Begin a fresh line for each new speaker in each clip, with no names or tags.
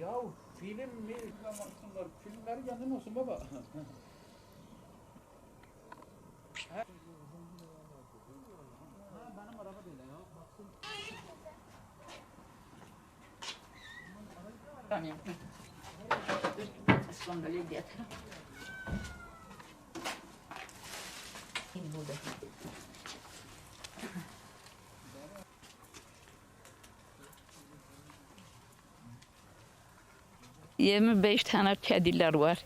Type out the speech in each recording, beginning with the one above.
Ya film mi reklamlasınlar? Filmleri kendin olsun baba. Ha? Benim araba değil ya. Baksın.
Tamam. İslam'da diye taraf. Burada. 25 tane kediler var.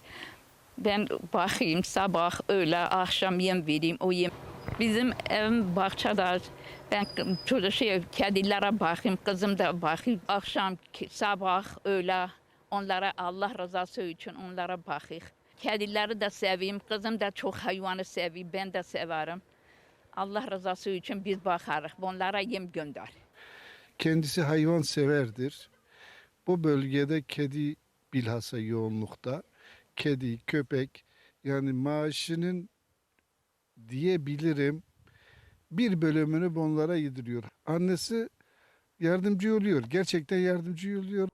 Ben bakayım sabah, öğle, akşam yem vereyim. O yem. Bizim evim bahçede. Ben çocuk şey, kedilere bakayım, kızım da bakayım. Akşam, sabah, öğle onlara Allah rızası için onlara bakayım. Kedileri de seveyim, kızım da çok hayvanı seviyor, ben de severim. Allah rızası için biz bakarız, onlara yem gönder.
Kendisi hayvan severdir. Bu bölgede kedi bilhassa yoğunlukta. Kedi, köpek yani maaşının diyebilirim bir bölümünü onlara yediriyor. Annesi yardımcı oluyor. Gerçekten yardımcı oluyor.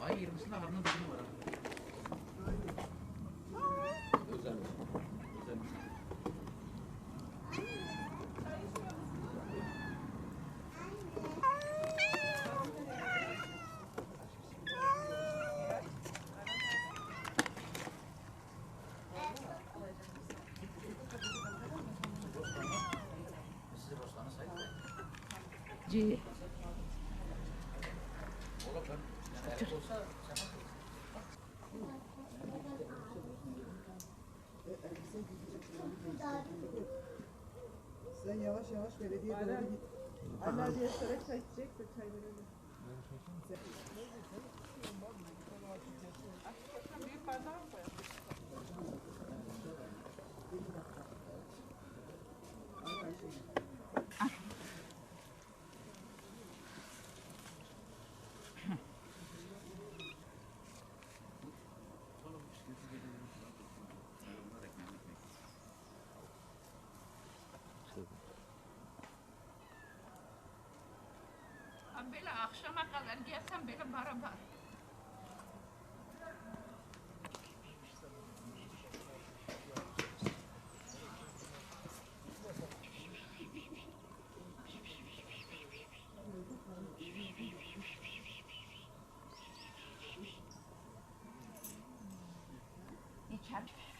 Ay 20'sinde harnın bizim var.
Sen yavaş yavaş belediye doğru git. Anne diye sonra çay içecek de çay verelim.
Böyle akşama kadar gelsem böyle beraber. İçer.